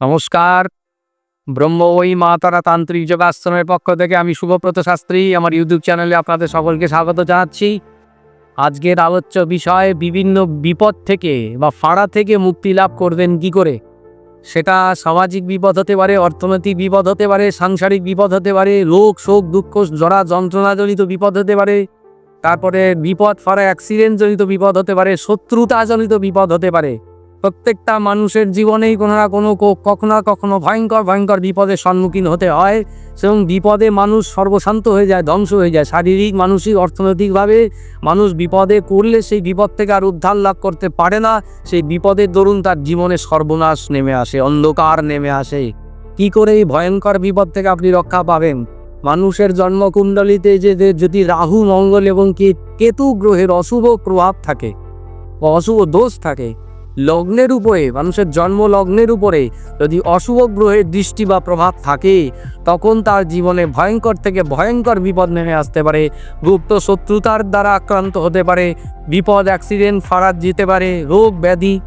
নমস্কার। ব্রহ্মই মা তারা তান্ত্রিক যোগাশ্রমের পক্ষ থেকে আমি শুভব্রত শাস্ত্রী, আমার ইউটিউব চ্যানেলে আপনাদের সকলকে স্বাগত জানাচ্ছি। আজকের আলোচ্য বিষয়, বিভিন্ন বিপদ থেকে বা ফাঁড়া থেকে মুক্তি লাভ করবেন কি করে? সেটা সামাজিক বিপদ হতে পারে, অর্থনৈতিক বিপদ হতে পারে, সাংসারিক বিপদ হতে পারে, রোগ, শোক, দুঃখ, জরা, যন্ত্রণাজনিত বিপদ হতে পারে, তারপরে বিপদ, ফাঁড়া, অ্যাক্সিডেন্টজনিত বিপদ হতে পারে, শত্রুতাজনিত বিপদ হতে পারে। প্রত্যেকটা মানুষের জীবনেই কোনো না কোনো কখনো না কখনো ভয়ঙ্কর ভয়ঙ্কর বিপদের সম্মুখীন হতে হয়। এবং বিপদে মানুষ সর্বশান্ত হয়ে যায়, ধ্বংস হয়ে যায়। শারীরিক, মানসিক, অর্থনৈতিকভাবে মানুষ বিপদে করলে সেই বিপদ থেকে আর উদ্ধার লাভ করতে পারে না। সেই বিপদের দরুন তার জীবনে সর্বনাশ নেমে আসে, অন্ধকার নেমে আসে। কি করে এই ভয়ঙ্কর বিপদ থেকে আপনি রক্ষা পাবেন? মানুষের জন্মকুণ্ডলিতে যে যে যদি রাহু, মঙ্গল এবং কে- কেতু গ্রহের অশুভ প্রভাব থাকে অশুভ দোষ থাকে লগ্নের উপরে, মানুষের জন্ম লগ্নের উপরে যদি অশুভ গ্রহের দৃষ্টি বা প্রভাব থাকে, তখন তার জীবনে ভয়ঙ্কর থেকে ভয়ঙ্কর বিপদ নেমে আসতে পারে। গুপ্ত শত্রুতার দ্বারা আক্রান্ত হতে পারে, বিপদ, অ্যাক্সিডেন্ট ফারাত যেতে পারে, রোগ, ব্যাধি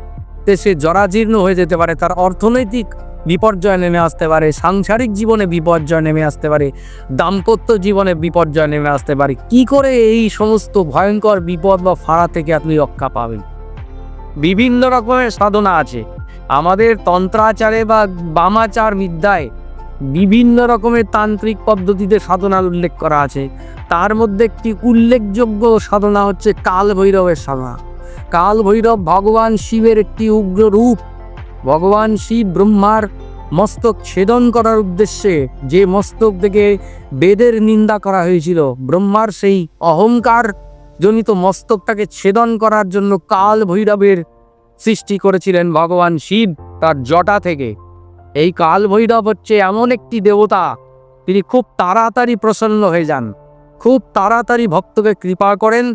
সে জরাজীর্ণ হয়ে যেতে পারে, তার অর্থনৈতিক বিপর্যয় নেমে আসতে পারে, সাংসারিক জীবনে বিপর্যয় নেমে আসতে পারে, দাম্পত্য জীবনে বিপর্যয় নেমে আসতে পারে। কি করে এই সমস্ত ভয়ঙ্কর বিপদ বা ফাড়া থেকে আপনি রক্ষা পাবেন? বিভিন্ন রকমের সাধনা আছে। আমাদের তন্ত্রাচারে বা বামাচার বিদ্যায় বিভিন্ন রকমের তান্ত্রিক পদ্ধতিতে সাধনার উল্লেখ করা আছে। তার মধ্যে একটি উল্লেখযোগ্য সাধনা হচ্ছে কাল ভৈরবের সাধনা। কাল ভৈরব ভগবান শিবের একটি উগ্র রূপ। ভগবান শিব ব্রহ্মার মস্তক ছেদন করার উদ্দেশ্যে যে মস্তক থেকে বেদের নিন্দা করা হয়েছিল, ব্রহ্মার সেই অহংকার জনিত মস্তকটাকে ছেদন করার জন্য কাল ভৈরবের সৃষ্টি করেছিলেন ভগবান শিব তার জটা থেকে। এই কাল ভৈরব হচ্ছে এমন একটি দেবতা, তিনি খুব তাড়াতাড়ি প্রসন্ন হয়ে যান। খুব তাড়াতাড়ি ভক্তকে কৃপা করেন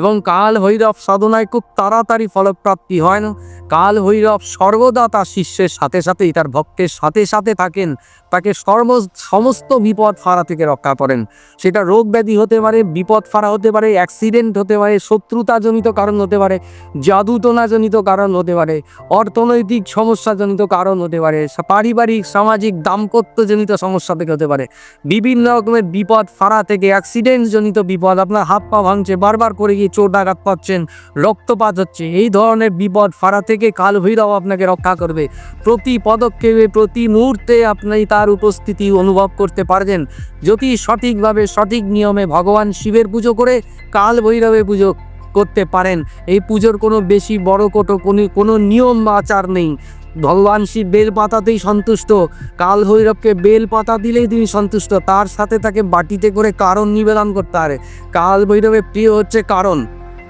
এবং কাল ভৈরব সাধনায় খুব তাড়াতাড়ি ফলপ্রাপ্তি হয় কাল ভৈরব সর্বদা তার শিষ্যের সাথে সাথেই, তার ভক্তের সাথে সাথে থাকেন। তাকে সর্ব, সমস্ত বিপদ ফাড়া থেকে রক্ষা করেন। সেটা রোগ ব্যাধি হতে পারে, বিপদ ফাড়া হতে পারে অ্যাক্সিডেন্ট হতে পারে, শত্রুতাজনিত কারণ হতে পারে, জাদুটোনাজনিত কারণ হতে পারে, অর্থনৈতিক সমস্যাজনিত কারণ হতে পারে, পারিবারিক, সামাজিক, দাম্পত্যজনিত সমস্যা থেকে হতে পারে। বিভিন্ন রকমের বিপদ ফাড়া থেকে অ্যাক্সিডেন্টজনিত বিপদ আপনার হাত পা ভাঙছে, বারবার করে গিয়ে চোট আঘাত পাচ্ছেন রক্তপাত হচ্ছে। এই ধরনের বিপদ ফাড়া থেকে কাল ভৈরব আপনাকে রক্ষা করবে। প্রতি পদক্ষেপে, প্রতি মুহূর্তে আপনি তার উপস্থিতি অনুভব করতে পারবেন। যদি সঠিকভাবে, সঠিক নিয়মে ভগবান শিবের পুজো করে কাল ভৈরবে পুজো করতে পারেন। এই পুজোর কোনো বেশি বড় কোটো কোনো কোনো নিয়ম বা আচার নেই। ভগবান শিব বেল পাতাতেই সন্তুষ্ট। কাল ভৈরবকে বেল পাতা দিলেই তিনি সন্তুষ্ট। তার সাথে তাকে বাটিতে করে কারণ নিবেদন করতে পারে কাল ভৈরবের প্রিয় হচ্ছে কারণ।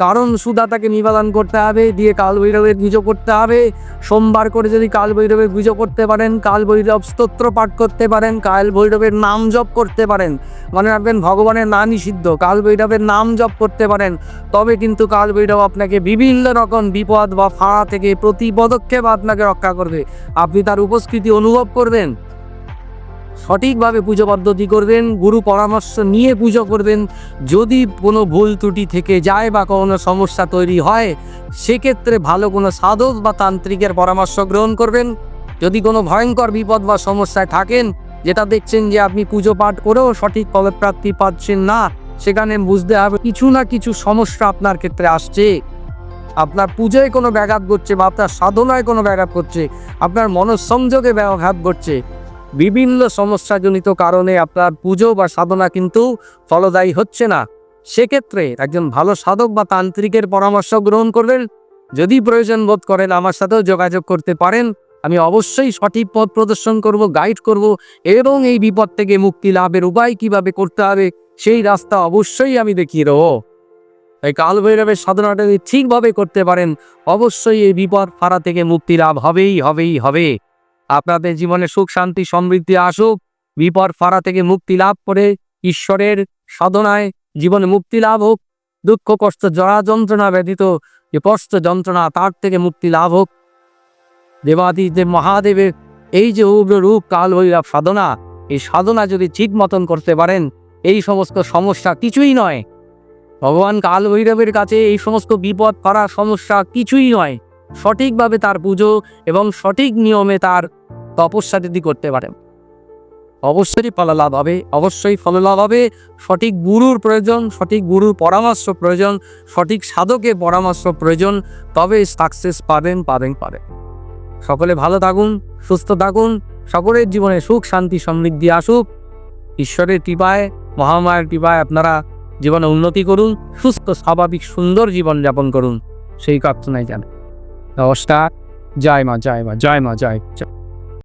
কারণ সুদা তাকে নিবেদন করতে হবে, দিয়ে কাল ভৈরবের পুজো করতে হবে। সোমবার করে যদি কাল ভৈরবের পুজো করতে পারেন কাল ভৈরব স্তোত্র পাঠ করতে পারেন কাল ভৈরবের নাম জপ করতে পারেন। মনে রাখবেন, ভগবানের নাম নিষিদ্ধ কাল ভৈরবের নাম জপ করতে পারেন। তবে কিন্তু কাল ভৈরব আপনাকে বিভিন্ন রকম বিপদ বা ফাঁড়া থেকে প্রতি পদক্ষেপ আপনাকে রক্ষা করবে। আপনি তার উপস্থিতি অনুভব করবেন। সঠিকভাবে পুজো পদ্ধতি করবেন, গুরু পরামর্শ নিয়ে পুজো করবেন। যদি কোনো ভুল ত্রুটি থেকে যায় বা কোনো সমস্যা তৈরি হয়, সেক্ষেত্রে ভালো কোনো সাধক বা তান্ত্রিকের পরামর্শ গ্রহণ করবেন। যদি কোনো ভয়ঙ্কর বিপদ বা সমস্যায় থাকেন, যেটা দেখছেন যে আপনি পুজো পাঠ করেও সঠিক ফলপ্রাপ্তি পাচ্ছেন না, সেখানে বুঝতে হবে কিছু না কিছু সমস্যা আপনার ক্ষেত্রে আসছে। আপনার পুজোয় কোনো ব্যাঘাত করছে বা আপনার সাধনায় কোনো ব্যাঘাত করছে আপনার মনঃসংযোগে ব্যাঘাত ঘটছে বিভিন্ন সমস্যাজনিত কারণে আপনার পুজো বা সাধনা কিন্তু ফলদায়ী হচ্ছে না। সেক্ষেত্রে একজন ভালো সাধক বা তান্ত্রিকের পরামর্শ গ্রহণ করবেন। যদি প্রয়োজন বোধ করেন আমার সাথেও যোগাযোগ করতে পারেন। আমি অবশ্যই সঠিক পথ প্রদর্শন করব, গাইড করব এবং এই বিপদ থেকে মুক্তি লাভের উপায় কীভাবে করতে হবে সেই রাস্তা অবশ্যই আমি দেখিয়ে দেবো। তাই কাল ভৈরবের সাধনাটা যদি ঠিকভাবে করতে পারেন, অবশ্যই এই বিপদ ফাড়া থেকে মুক্তি লাভ হবেই হবেই, হবে। আপনাদের জীবনে সুখ, শান্তি, সমৃদ্ধি আসুক। বিপদ, ফাড়া থেকে মুক্তি লাভ করে ঈশ্বরের সাধনায় জীবনে মুক্তি লাভ হোক। দুঃখ, কষ্ট, জরা যন্ত্রণা ব্যতীত যে কষ্ট, যন্ত্রণা তার থেকে মুক্তি লাভ হোক। দেবাদি দেব মহাদেবের এই যে উগ্র রূপ, কাল ভৈরব সাধনা, এই সাধনা যদি ঠিক মতন করতে পারেন, এই সমস্ত সমস্যা কিছুই নয়। ভগবান কাল ভৈরবের কাছে এই সমস্ত বিপদ করার সমস্যা কিছুই নয়। সঠিকভাবে তার পুজো এবং সঠিক নিয়মে তার তপস্যা যদি করতে পারেন অবশ্যই ফল লাভ হবে, অবশ্যই ফল লাভ হবে। সঠিক গুরুর প্রয়োজন, সঠিক গুরুর পরামর্শ প্রয়োজন, সঠিক সাধকের পরামর্শ প্রয়োজন, তবে সাকসেস পাবেন পাবেন পাবেন। সকলে ভালো থাকুন, সুস্থ থাকুন, সকলের জীবনে সুখ, শান্তি, সমৃদ্ধি আসুক। ঈশ্বরের কৃপায়, মহামায়ের কৃপায় আপনারা জীবনে উন্নতি করুন, সুস্থ, স্বাভাবিক, সুন্দর জীবন যাপন করুন, সেই প্রার্থনায় জান। নমস্কার জয় মা জয় মা জয় মা জয়